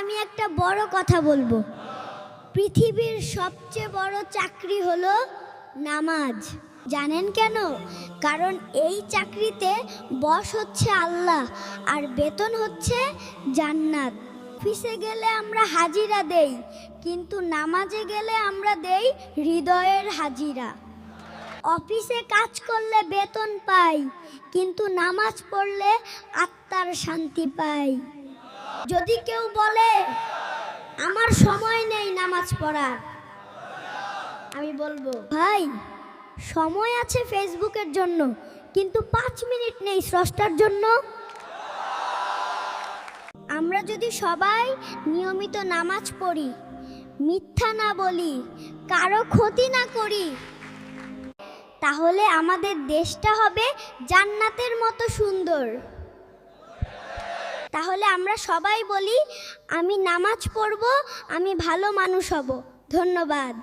আমি একটা বড় কথা বলব। পৃথিবীর সবচেয়ে বড় চাকরি হলো নামাজ। জানেন কেন? কারণ এই চাকরিতে বস হচ্ছে আল্লাহ আর বেতন হচ্ছে জান্নাত। অফিসে গেলে আমরা হাজিরা দেই, কিন্তু নামাজে গেলে আমরা দেই হৃদয়ের হাজিরা। অফিসে কাজ করলে বেতন পাই, কিন্তু নামাজ পড়লে আত্মার শান্তি পাই। যদি কেউ বলে, আমার সময় নেই নামাজ পড়ার, আমি বলব, ভাই, সময় আছে ফেসবুকের জন্য, কিন্তু পাঁচ মিনিট নেই স্রষ্টার জন্য। আমরা যদি সবাই নিয়মিত নামাজ পড়ি, মিথ্যা না বলি, কারও ক্ষতি না করি, তাহলে আমাদের দেশটা হবে জান্নাতের মতো সুন্দর। তাহলে আমরা সবাই বলি আমি নামাজ পড়ব আমি ভালো মানুষ হব। ধন্যবাদ।